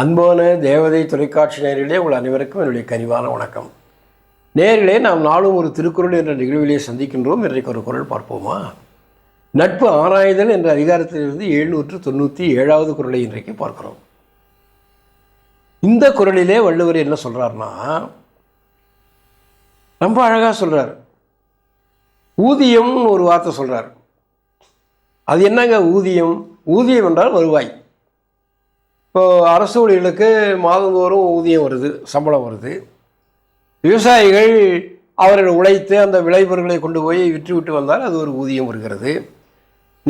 அன்பான தேவதை தொலைக்காட்சி நேரிலே உங்கள் அனைவருக்கும் என்னுடைய கனிவான வணக்கம். நேரிலே நாம் நாளும் ஒரு திருக்குறள் என்ற நிகழ்விலே சந்திக்கின்றோம். இன்றைக்கு ஒரு குரல் பார்ப்போமா? நட்பு ஆராய்தல் என்ற அதிகாரத்திலிருந்து எழுநூற்று தொண்ணூற்றி ஏழாவது குரலை இன்றைக்கு பார்க்கிறோம். இந்த குறளிலே வள்ளுவர் என்ன சொல்கிறார்னா ரொம்ப அழகாக சொல்கிறார் ஊதியம்னு ஒரு வார்த்தை சொல்கிறார் அது என்னங்க ஊதியம்? ஊதியம் என்றால் வருவாய். இப்போது அரசு ஊழியர்களுக்கு மாதந்தோறும் ஊதியம் வருது சம்பளம் வருது. விவசாயிகள் அவர்கள் உழைத்து அந்த விளைபொருட்களை கொண்டு போய் விற்றுவிட்டு வந்தால் அது ஒரு ஊதியம் வருகிறது.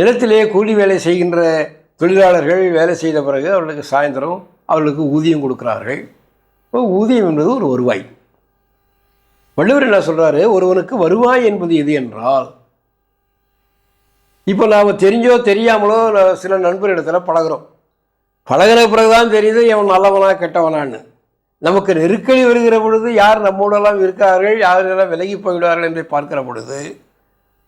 நிலத்திலே கூலி வேலை செய்கின்ற தொழிலாளர்கள் வேலை செய்த பிறகு அவர்களுக்கு சாயந்தரம் அவர்களுக்கு ஊதியம் கொடுக்கிறார்கள். இப்போ ஊதியம் என்பது ஒரு வருவாய். வள்ளுவர் என்ன சொல்கிறாரு ஒருவனுக்கு வருவாய் என்பது எது என்றால் இப்போ நாம் தெரிஞ்சோ தெரியாமலோ சில சில இடத்துல பழகுறோம். பழகிற பிறகுதான் தெரியுது இவன் நல்லவனா கெட்டவனான்னு. நமக்கு நெருக்கடி வருகிற பொழுது யார் நம்மோடெல்லாம் இருக்கிறார்கள் யாரெல்லாம் விலகி போய்விடுவார்கள் என்று பார்க்கிற பொழுது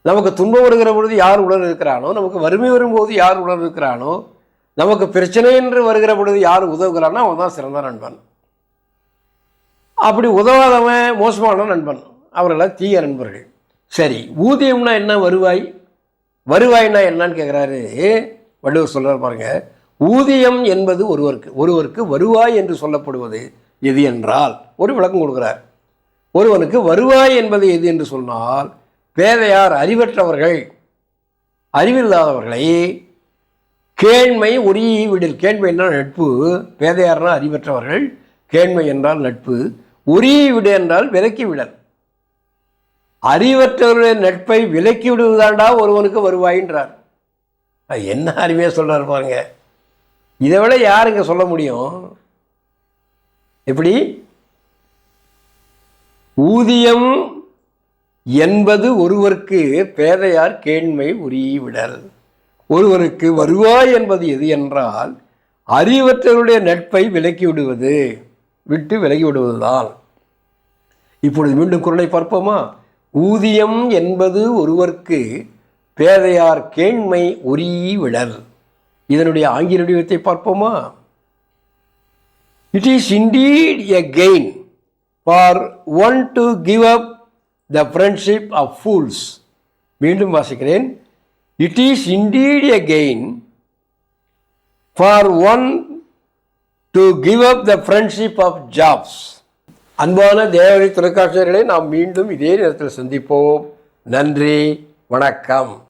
நமக்கு துன்பம் வருகிற பொழுது யார் உடன் இருக்கிறானோ நமக்கு வறுமை வரும்போது யார் உடன் இருக்கிறானோ நமக்கு பிரச்சனை என்று வருகிற பொழுது யார் உதவுகிறானோ அவன் தான் சிறந்த நண்பன். அப்படி உதவாதவன் மோசமான நண்பன். அவரெல்லாம் தீய நண்பர்கள். சரி ஊதியம்னா என்ன வருவாய்? வருவாய்னா என்னன்னு கேட்குறாரு வள்ளுவர் சொல்கிறார் பாருங்கள் ஊதியம் என்பது ஒருவருக்கு ஒருவருக்கு வருவாய் என்று சொல்லப்படுவது எது என்றால் ஒரு விளக்கம் கொடுக்குறார். ஒருவனுக்கு வருவாய் என்பது எது என்று சொன்னால் பேதையார் அறிவற்றவர்கள் அறிவில்லாதவர்களை கேண்மை ஒரீ விடில் கேண்மை என்றால் நட்பு பேதையார்னால் அறிவற்றவர்கள் கேண்மை என்றால் நட்பு ஒரீ விடு என்றால் விலக்கி விடல். அறிவற்றவருடைய நட்பை விலக்கி விடுவதாண்டா ஒருவனுக்கு வருவாயின்றார். அது என்ன அருமையாக சொல்கிறார் பாருங்கள் இதை விட யாருங்க சொல்ல முடியும்? எப்படி? ஊதியம் என்பது ஒருவருக்கு பேதையார் கேண்மை உரிய விடல் ஒருவருக்கு வருவாய் என்பது எது என்றால் அறிவற்றவருடைய நட்பை விலக்கி விடுவது விட்டு விலகி விடுவதுதான். இப்பொழுது மீண்டும் குரலை பார்ப்போமா? ஊதியம் என்பது ஒருவருக்கு பேதையார் கேண்மை உரிய விடல் இதனுடைய ஆங்கில வடிவத்தை பார்ப்போமா? It is indeed a gain for one to give up the friendship of fools மீண்டும் வாசிக்கிறேன். It is indeed a gain for one to give up the friendship of jobs அன்பான தேவடி தொலைக்காட்சியர்களை நாம் மீண்டும் இதே நேரத்தில் சந்திப்போம். நன்றி. வணக்கம்.